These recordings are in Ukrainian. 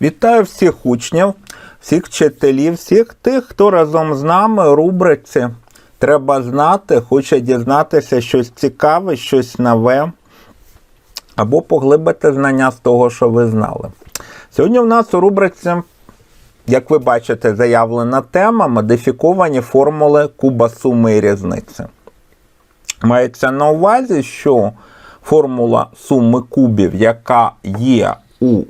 Вітаю всіх учнів, всіх вчителів, всіх тих, хто разом з нами у рубриці Треба знати, хоче дізнатися щось цікаве, щось нове, або поглибити знання з того, що ви знали. Сьогодні в нас у рубриці, як ви бачите, заявлена тема модифіковані формули куба суми і різниці. Мається на увазі, що формула суми кубів, яка є у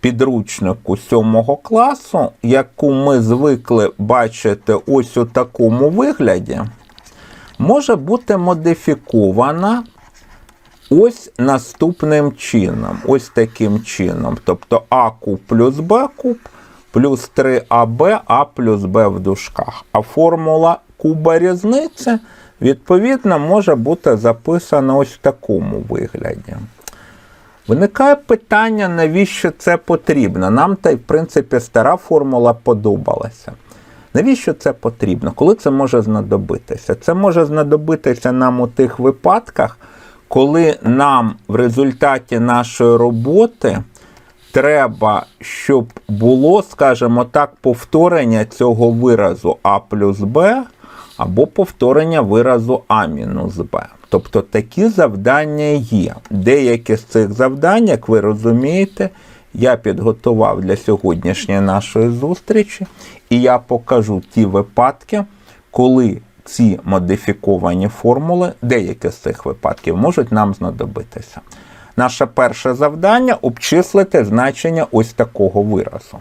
підручнику 7 класу, яку ми звикли бачити ось у такому вигляді, може бути модифікована ось наступним чином. Ось таким чином. Тобто А куб плюс Б куб плюс 3АБ, А плюс Б в дужках. А формула куба різниці, відповідно, може бути записана ось в такому вигляді. Виникає питання, навіщо це потрібно. Нам та й, в принципі, стара формула подобалася. Навіщо це потрібно? Коли це може знадобитися? Це може знадобитися нам у тих випадках, коли нам в результаті нашої роботи треба, щоб було, скажімо так, повторення цього виразу А плюс Б або повторення виразу А мінус Б. Тобто такі завдання є. Деякі з цих завдань, як ви розумієте, я підготував для сьогоднішньої нашої зустрічі, і я покажу ті випадки, коли ці модифіковані формули, деякі з цих випадків, можуть нам знадобитися. Наше перше завдання обчислити значення ось такого виразу.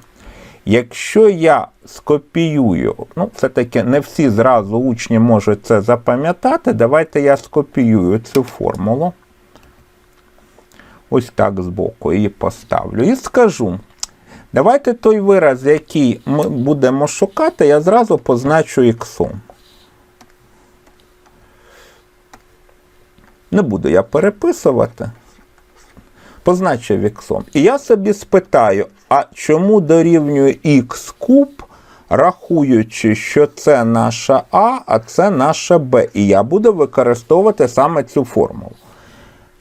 Якщо я скопіюю, ну, все-таки не всі зразу учні можуть це запам'ятати, давайте я скопіюю цю формулу. Ось так збоку її поставлю. І скажу. Давайте той вираз, який ми будемо шукати, я зразу позначу іксом. Не буду я переписувати. Позначив іксом. І я собі спитаю, а чому дорівнює х куб, рахуючи, що це наша А, а це наша Б. І я буду використовувати саме цю формулу.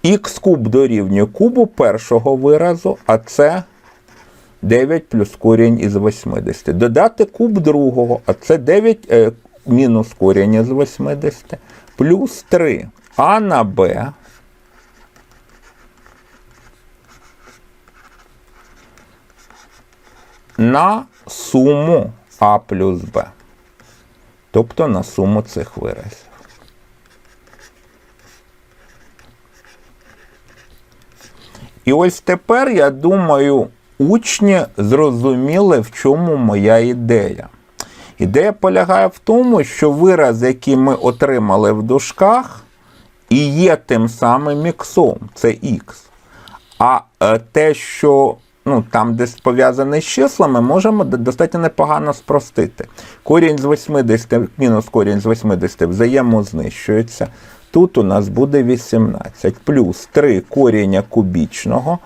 Х куб дорівнює кубу першого виразу, а це 9 плюс корінь із 80. Додати куб другого, а це 9 е, мінус корінь із 80, плюс 3 а на Б. На суму А плюс Б. Тобто на суму цих виразів. І ось тепер, я думаю, учні зрозуміли, в чому моя ідея. Ідея полягає в тому, що вираз, який ми отримали в дужках, і є тим самим іксом, це х. А е, те, що ну, там десь пов'язане з числами, можемо достатньо непогано спростити. Корінь з 80 мінус корінь з 80 взаємознищується. Тут у нас буде 18 плюс 3 коріння кубічного,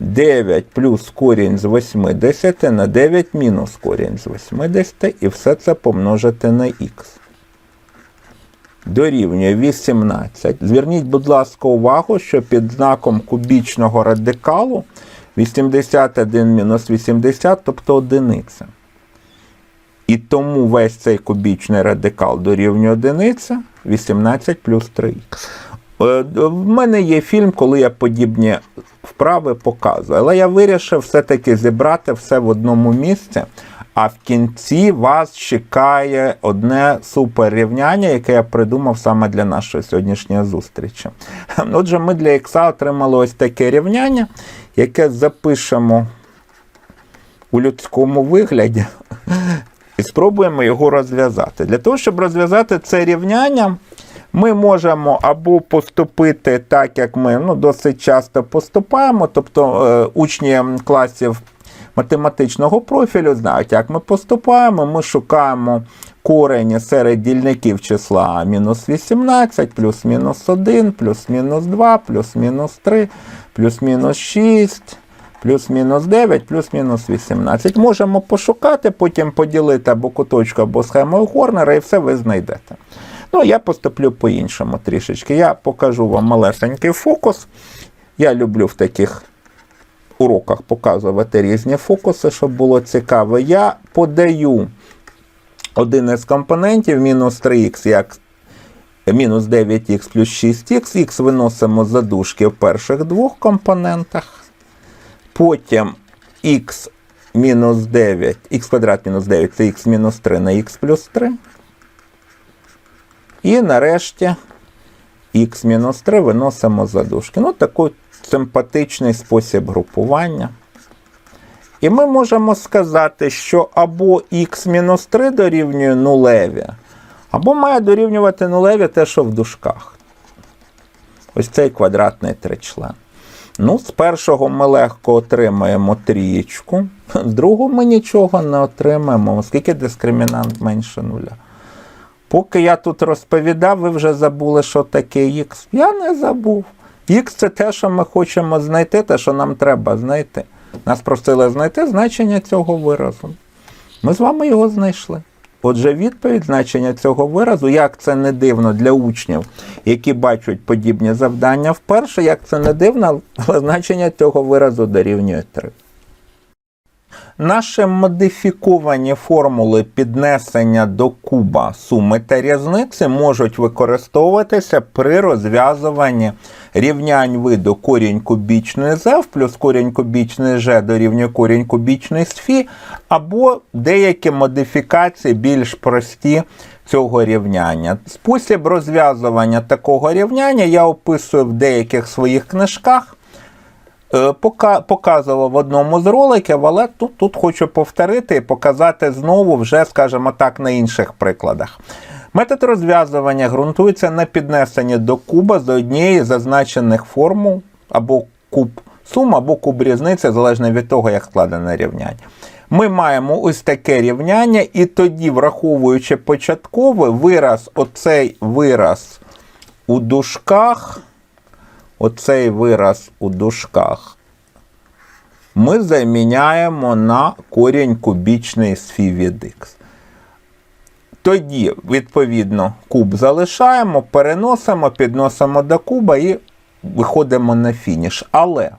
9 плюс корінь з 80 на 9 мінус корінь з 80, і все це помножити на х. Дорівнює 18. Зверніть, будь ласка, увагу, що під знаком кубічного радикалу 81 мінус 80, тобто одиниця. І тому весь цей кубічний радикал дорівнює одиниця, 18 плюс 3х. В мене є фільм, коли я подібні вправи показую. Але я вирішив все-таки зібрати все в одному місці. А в кінці вас чекає одне суперрівняння, яке я придумав саме для нашої сьогоднішньої зустрічі. Отже, ми для Х отримали ось таке рівняння, яке запишемо у людському вигляді і спробуємо його розв'язати. Для того, щоб розв'язати це рівняння, ми можемо або поступити так, як ми ну, досить часто поступаємо, тобто е, учні класів математичного профілю знають, як ми поступаємо. Ми шукаємо корені серед дільників числа мінус 18, плюс-мінус 1, плюс-мінус 2, плюс-мінус 3, плюс-мінус 6. Плюс-мінус 9, плюс-мінус 18. Можемо пошукати, потім поділити або куточку, або схемою Хорнера, і все ви знайдете. Ну, я поступлю по-іншому трішечки. Я покажу вам малесенький фокус. Я люблю в таких уроках показувати різні фокуси, щоб було цікаво. Я подаю один із компонентів мінус 3х як мінус 9х плюс 6х. Х виносимо за дужки в перших двох компонентах. Потім х мінус 9, х квадрат мінус 9 це х мінус 3 на х плюс 3. І нарешті х мінус 3 виносимо за дужки. Ну, такий симпатичний спосіб групування. І ми можемо сказати, що або х-3 дорівнює нулеві, або має дорівнювати нулеві те, що в дужках. Ось цей квадратний тричлен. Ну, з першого ми легко отримаємо трієчку, з другого ми нічого не отримаємо, оскільки дискримінант менше нуля. Поки я тут розповідав, ви вже забули, що таке х. Я не забув. Х це те, що ми хочемо знайти, те, що нам треба знайти. Нас просили знайти значення цього виразу. Ми з вами його знайшли. Отже, відповідь значення цього виразу, як це не дивно для учнів, які бачать подібні завдання вперше, як це не дивно, але значення цього виразу дорівнює 3. Наші модифіковані формули піднесення до куба суми та різниці можуть використовуватися при розв'язуванні рівнянь виду корінь кубічної з f плюс корінь кубічний g дорівнює корінь кубічний з фі, або деякі модифікації більш прості цього рівняння. Спосіб розв'язування такого рівняння я описую в деяких своїх книжках. Е, показував в одному з роликів, але тут, тут хочу повторити і показати знову вже, скажімо так, на інших прикладах. Метод розв'язування ґрунтується на піднесенні до куба з однієї зазначених формул або куб сум, або куб різниці, залежно від того, як складене рівняння. Ми маємо ось таке рівняння, і тоді, враховуючи початкове, вираз, оцей вираз у дужках оцей вираз у дужках ми заміняємо на корінь кубічний з фі від х. Тоді, відповідно, куб залишаємо, переносимо, підносимо до куба і виходимо на фініш. Але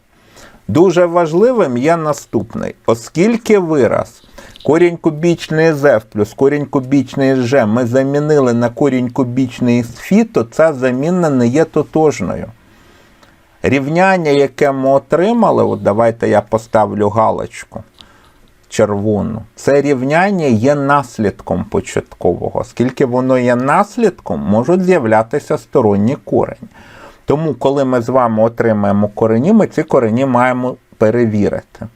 дуже важливим є наступний, оскільки вираз корінь кубічний з f плюс корінь кубічний з g ми замінили на корінь кубічний з фі, то ця заміна не є тотожною. Рівняння, яке ми отримали, от давайте я поставлю галочку червону. Це рівняння є наслідком початкового. Оскільки воно є наслідком, можуть з'являтися сторонні корені. Тому, коли ми з вами отримаємо корені, ми ці корені маємо перевірити.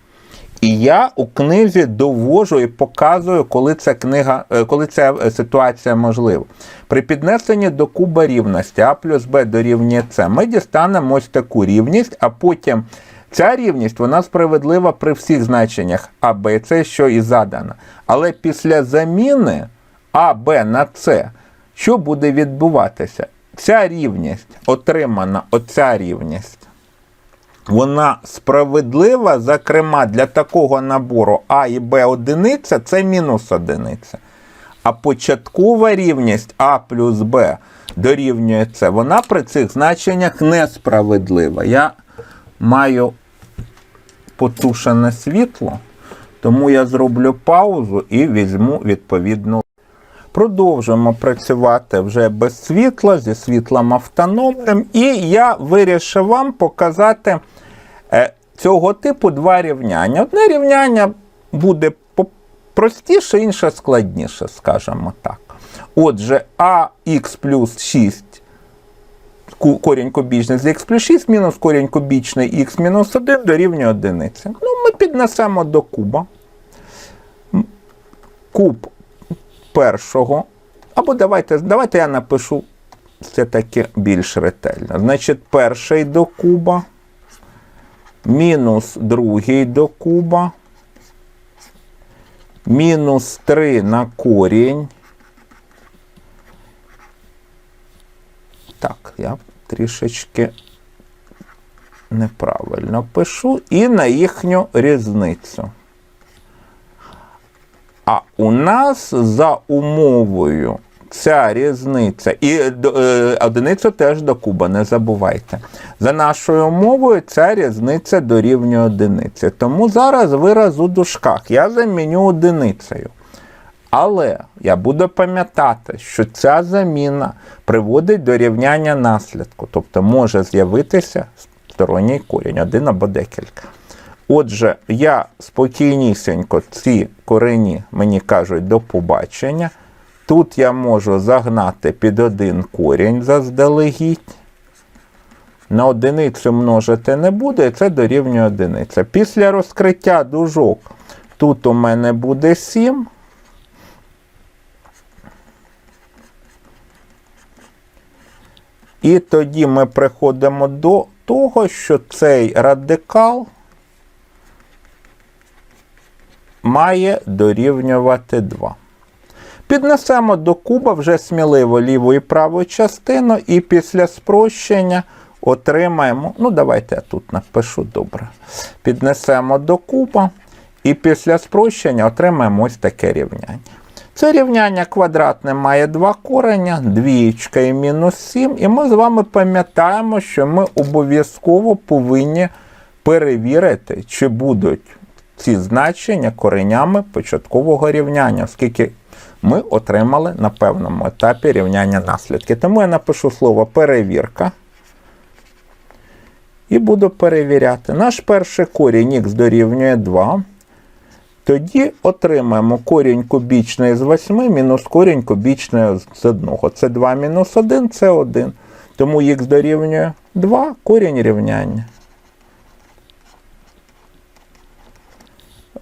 І я у книзі довожу і показую, коли ця книга, е, коли ця е, ситуація можлива. При піднесенні до куба рівності А плюс Б дорівнює С, ми дістанемо ось таку рівність, а потім ця рівність вона справедлива при всіх значеннях А, Б С, що і задано. Але після заміни А, Б на С, що буде відбуватися? Ця рівність отримана, оця рівність вона справедлива, зокрема, для такого набору А і Б одиниця це мінус одиниця. А початкова рівність А плюс Б дорівнює С, вона при цих значеннях несправедлива. Я маю потушене світло, тому я зроблю паузу і візьму відповідну. Продовжуємо працювати вже без світла, зі світлом автономним. І я вирішив вам показати е, цього типу два рівняння. Одне рівняння буде простіше, інше складніше, скажімо так. Отже, ах плюс 6 корінь кубічний з х плюс 6 мінус корінь кубічний х мінус 1 дорівнює одиниці. Ну, Ми піднесемо до куба. Куб першого. Або давайте давайте я напишу це таки більш ретельно. Значить, перший до куба, мінус другий до куба, мінус 3 на корінь. Так, я трішечки неправильно пишу і на їхню різницю. А у нас за умовою ця різниця, і е, одиницю теж до куба, не забувайте. За нашою умовою, ця різниця дорівнює одиниці. Тому зараз вираз у дужках я заміню одиницею. Але я буду пам'ятати, що ця заміна приводить до рівняння наслідку, тобто може з'явитися сторонній корінь, один або декілька. Отже, я спокійнісінько ці корені мені кажуть до побачення. Тут я можу загнати під один корінь заздалегідь. На одиницю множити не буде, і це дорівнює одиниця. Після розкриття дужок тут у мене буде 7. І тоді ми приходимо до того, що цей радикал має дорівнювати 2. Піднесемо до куба вже сміливо ліву і праву частину, і після спрощення отримаємо. Ну, давайте я тут напишу добре. Піднесемо до куба, і після спрощення отримаємо ось таке рівняння. Це рівняння квадратне має два кореня, двієчка і мінус 7. І ми з вами пам'ятаємо, що ми обов'язково повинні перевірити, чи будуть ці значення коренями початкового рівняння, оскільки ми отримали на певному етапі рівняння наслідки. Тому я напишу слово перевірка. І буду перевіряти. Наш перший корінь х дорівнює 2. Тоді отримаємо корінь кубічний з 8 мінус корінь кубічний з 1. Це 2 мінус 1 це 1. Тому х дорівнює 2 корінь рівняння.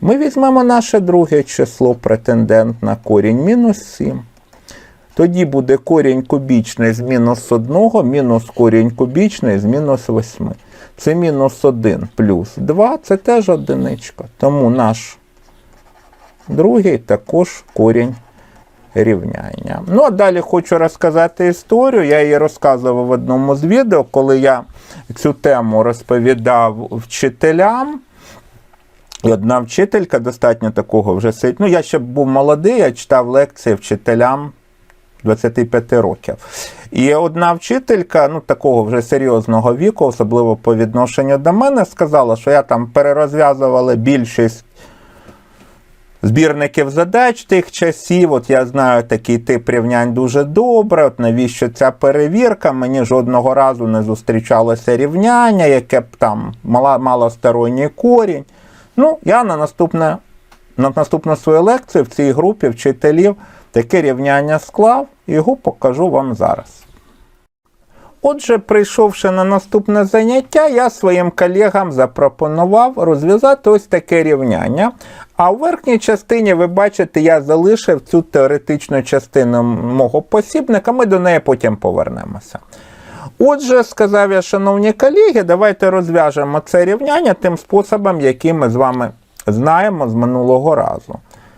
Ми візьмемо наше друге число претендент на корінь мінус 7. Тоді буде корінь кубічний з мінус 1, мінус корінь кубічний з мінус 8. Це мінус 1 плюс 2, це теж одиничка. Тому наш другий також корінь рівняння. Ну, а далі хочу розказати історію. Я її розказував в одному з відео, коли я цю тему розповідав вчителям. І одна вчителька достатньо такого вже сидить. Ну, я ще був молодий, я читав лекції вчителям 25 років. І одна вчителька, ну такого вже серйозного віку, особливо по відношенню до мене, сказала, що я там перерозв'язувала більшість збірників задач тих часів. От я знаю такий тип рівнянь дуже добре. От навіщо ця перевірка? Мені жодного разу не зустрічалося рівняння, яке б там мало, мало сторонній корінь. Ну, я на наступне, на наступну свою лекцію в цій групі вчителів таке рівняння склав його покажу вам зараз. Отже, прийшовши на наступне заняття, я своїм колегам запропонував розв'язати ось таке рівняння. А в верхній частині, ви бачите, я залишив цю теоретичну частину мого посібника, ми до неї потім повернемося. Отже, сказав я, шановні колеги, давайте розв'яжемо це рівняння тим способом, який ми з вами знаємо з минулого разу.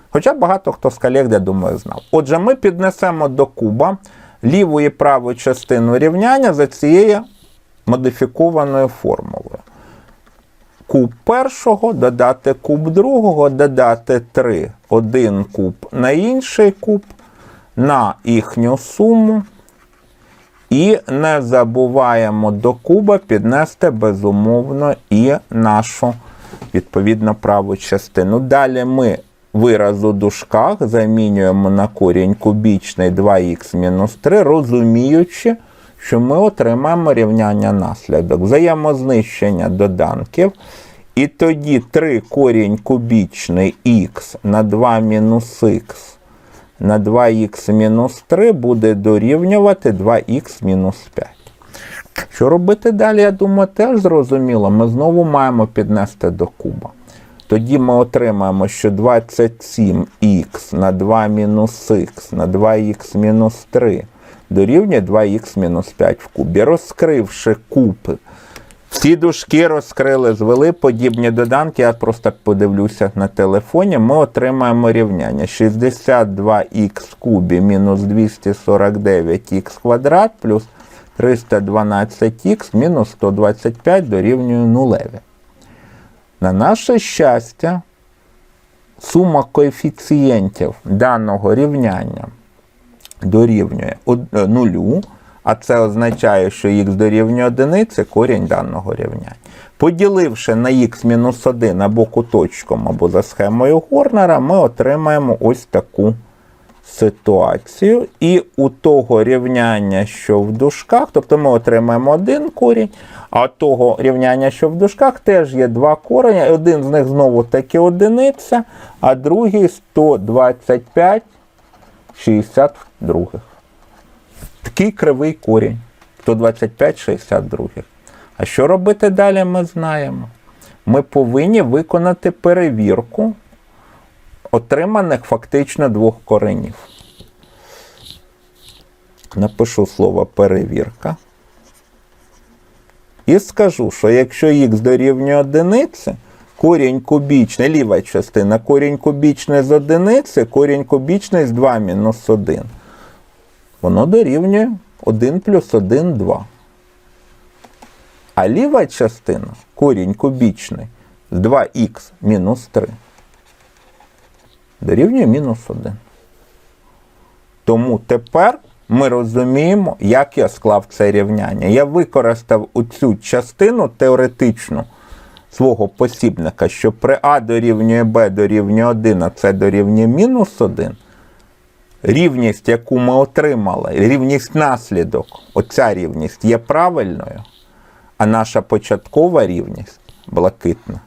Хоча багато хто з колег, я думаю, знав. Отже, ми піднесемо до куба ліву і праву частину рівняння за цією модифікованою формулою. Куб першого додати куб другого, додати 3, один куб на інший куб, на їхню суму. І не забуваємо до куба піднести безумовно і нашу відповідно праву частину. Далі ми вираз у дужках замінюємо на корінь кубічний 2х мінус 3, розуміючи, що ми отримаємо рівняння наслідок. Взаємознищення доданків. І тоді 3 корінь кубічний х на 2 мінус х на 2х мінус 3 буде дорівнювати 2х мінус 5. Що робити далі, я думаю, теж зрозуміло. Ми знову маємо піднести до куба. Тоді ми отримаємо, що 27х на 2 мінус х на 2х мінус 3 дорівнює 2х мінус 5 в кубі. Розкривши куб, всі дужки розкрили, звели подібні доданки. Я просто подивлюся на телефоні. Ми отримаємо рівняння 62х в кубі мінус 249х квадрат плюс 312х мінус 125 дорівнює нулеві. На наше щастя, сума коефіцієнтів даного рівняння дорівнює е, нулю, а це означає, що х дорівнює одиниці, корінь даного рівняння. Поділивши на х мінус 1 або куточком, або за схемою Горнера, ми отримаємо ось таку ситуацію. І у того рівняння, що в дужках, тобто ми отримаємо один корінь, а того рівняння, що в дужках, теж є два корені. Один з них знову таки одиниця, а другий 125 62. Такий кривий корінь. 125 62. А що робити далі, ми знаємо. Ми повинні виконати перевірку отриманих фактично двох коренів. Напишу слово перевірка. І скажу, що якщо х дорівнює одиниці, корінь кубічний, ліва частина, корінь кубічний з одиниці, корінь кубічний з 2 мінус 1. Воно дорівнює 1 плюс 1 2. А ліва частина, корінь кубічний, з 2х мінус 3. Дорівнює мінус 1. Тому тепер ми розуміємо, як я склав це рівняння. Я використав оцю частину теоретичну свого посібника, що при А дорівнює Б дорівнює 1, а це дорівнює мінус 1. Рівність, яку ми отримали, рівність наслідок, оця рівність є правильною, а наша початкова рівність блакитна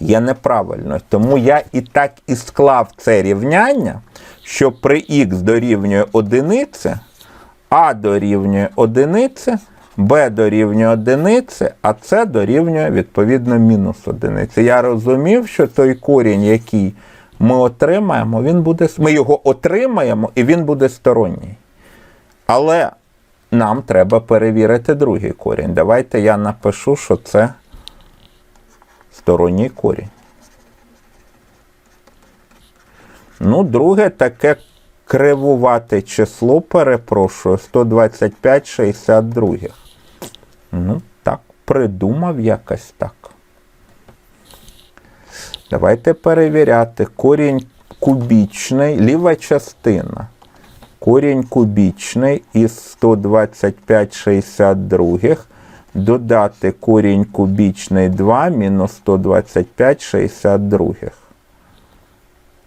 є неправильною. Тому я і так і склав це рівняння, що при х дорівнює одиниці, а дорівнює одиниці, b дорівнює одиниці, а це дорівнює відповідно мінус одиниці. Я розумів, що той корінь, який ми отримаємо, він буде, ми його отримаємо і він буде сторонній. Але нам треба перевірити другий корінь. Давайте я напишу, що це сторонній корінь. Ну, друге таке кривувате число, перепрошую, 125 62. Ну, так, придумав якось так. Давайте перевіряти. Корінь кубічний, ліва частина. Корінь кубічний із 125 62 додати корінь кубічний 2 мінус 125 62.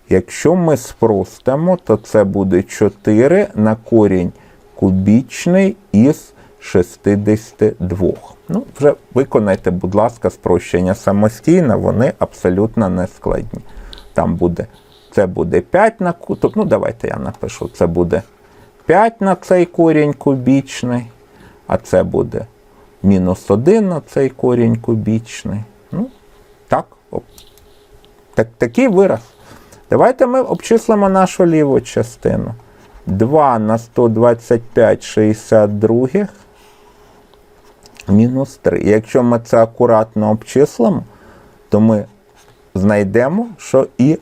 Якщо ми спростимо, то це буде 4 на корінь кубічний із 62. Ну, вже виконайте, будь ласка, спрощення самостійно, вони абсолютно не складні. Там буде, це буде 5 на куток. Ну, давайте я напишу. Це буде 5 на цей корінь кубічний, а це буде мінус 1 на цей корінь кубічний. Ну, так, так такий вираз. Давайте ми обчислимо нашу ліву частину. 2 на 125 62 мінус 3. Якщо ми це акуратно обчислимо, то ми знайдемо, що і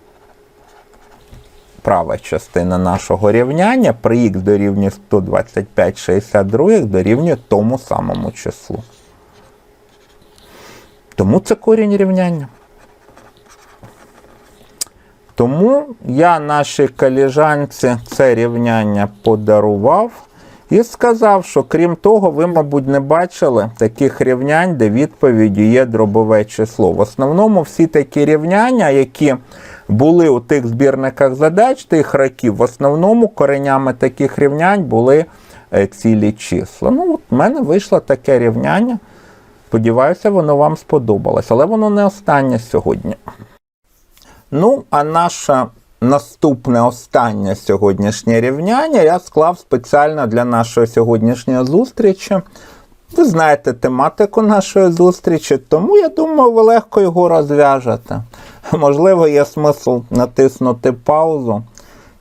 права частина нашого рівняння при х дорівнює 125 62 дорівнює тому самому числу. Тому це корінь рівняння. Тому я нашій коліжанці це рівняння подарував і сказав, що крім того, ви, мабуть, не бачили таких рівнянь, де відповіддю є дробове число. В основному всі такі рівняння, які були у тих збірниках задач тих років, в основному коренями таких рівнянь були е, цілі числа. Ну, от в мене вийшло таке рівняння. Сподіваюся, воно вам сподобалось, але воно не останнє сьогодні. Ну, а наше наступне останнє сьогоднішнє рівняння я склав спеціально для нашої сьогоднішньої зустрічі. Ви знаєте тематику нашої зустрічі, тому я думаю, ви легко його розв'яжете. Можливо, є смисл натиснути паузу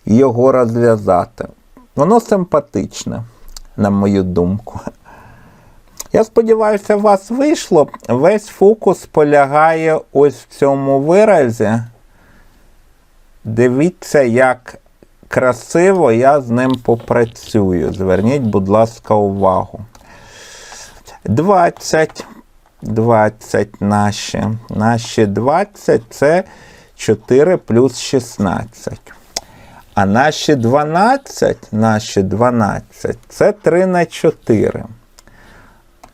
і його розв'язати. Воно симпатичне, на мою думку. Я сподіваюся, у вас вийшло. Весь фокус полягає ось в цьому виразі. Дивіться, як красиво я з ним попрацюю. Зверніть, будь ласка, увагу. 20. 20 наші. Наші 20 це 4 плюс 16. А наші 12, наші 12 це 3 на 4.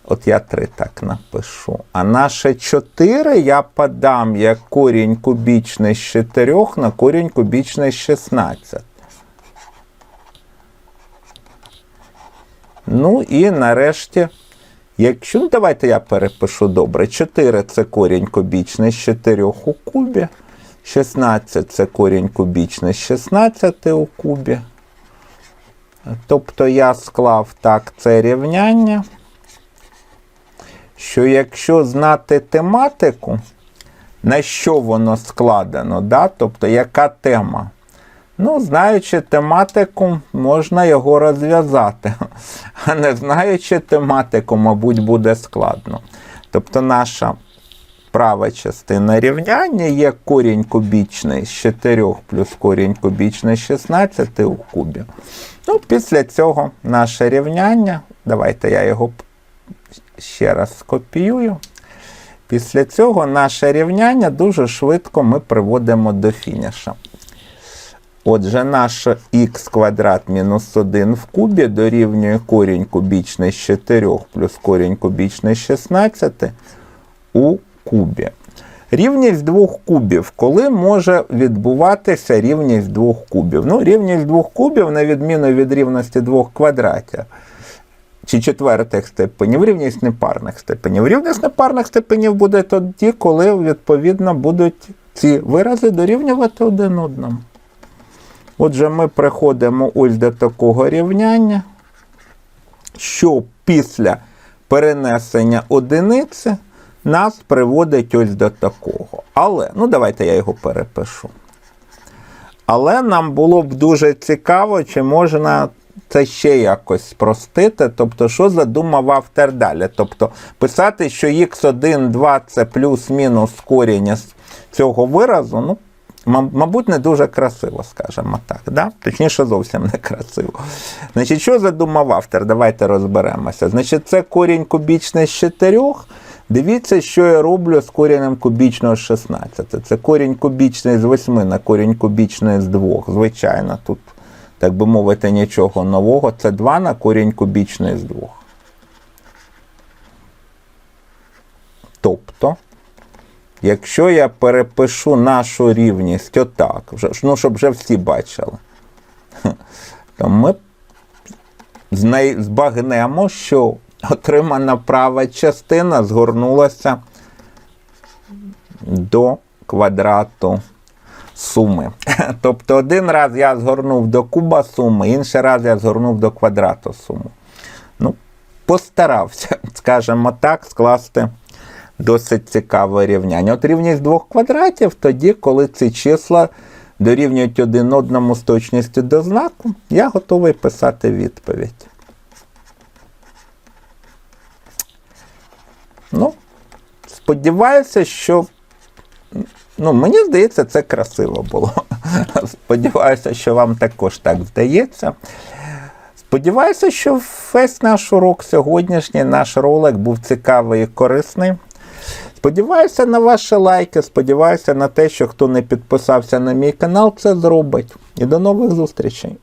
От я 3 так напишу. А наше 4 я подам як корінь кубічний з 4 на корінь кубічний з 16. Ну і нарешті, якщо ну, давайте я перепишу добре. 4 це корінь кубічний з 4 у кубі. 16 це корінь кубічний з 16 у кубі. Тобто я склав так це рівняння, що якщо знати тематику, на що воно складено, да? тобто яка тема, ну, знаючи тематику, можна його розв'язати. А не знаючи тематику, мабуть, буде складно. Тобто наша права частина рівняння є корінь кубічний з 4 плюс корінь кубічний з 16 у кубі. Ну, після цього наше рівняння, давайте я його ще раз скопіюю. Після цього наше рівняння дуже швидко ми приводимо до фініша. Отже, наше х квадрат мінус 1 в кубі дорівнює корінь кубічний з 4 плюс корінь кубічний з 16 у кубі. Рівність двох кубів. Коли може відбуватися рівність двох кубів? Ну, рівність двох кубів, на відміну від рівності двох квадратів чи четвертих степенів, рівність непарних степенів. Рівність непарних степенів буде тоді, коли, відповідно, будуть ці вирази дорівнювати один одному. Отже, ми приходимо ось до такого рівняння, що після перенесення одиниці нас приводить ось до такого. Але, ну давайте я його перепишу. Але нам було б дуже цікаво, чи можна це ще якось спростити. Тобто, що задумав автор далі? Тобто, писати, що x1, 2 це плюс-мінус коріння цього виразу, ну, мабуть, не дуже красиво, скажімо так. Да? Точніше, зовсім не красиво. Значить, що задумав автор? Давайте розберемося. Значить, це корінь кубічний з 4. Дивіться, що я роблю з корінем кубічного з 16. Це корінь кубічний з 8 на корінь кубічний з 2. Звичайно, тут, так би мовити, нічого нового. Це 2 на корінь кубічний з 2. Тобто, якщо я перепишу нашу рівність отак, вже, ну, щоб вже всі бачили, то ми збагнемо, що отримана права частина згорнулася до квадрату суми. Тобто один раз я згорнув до куба суми, інший раз я згорнув до квадрату суми. Ну, постарався, скажімо так, скласти досить цікаве рівняння. От рівність двох квадратів тоді, коли ці числа дорівнюють один одному з точністю до знаку, я готовий писати відповідь. Ну, сподіваюся, що. Ну, мені здається, це красиво було. Сподіваюся, що вам також так здається. Сподіваюся, що весь наш урок сьогоднішній, наш ролик був цікавий і корисний. Сподіваюся на ваші лайки, сподіваюся на те, що хто не підписався на мій канал, це зробить. І до нових зустрічей!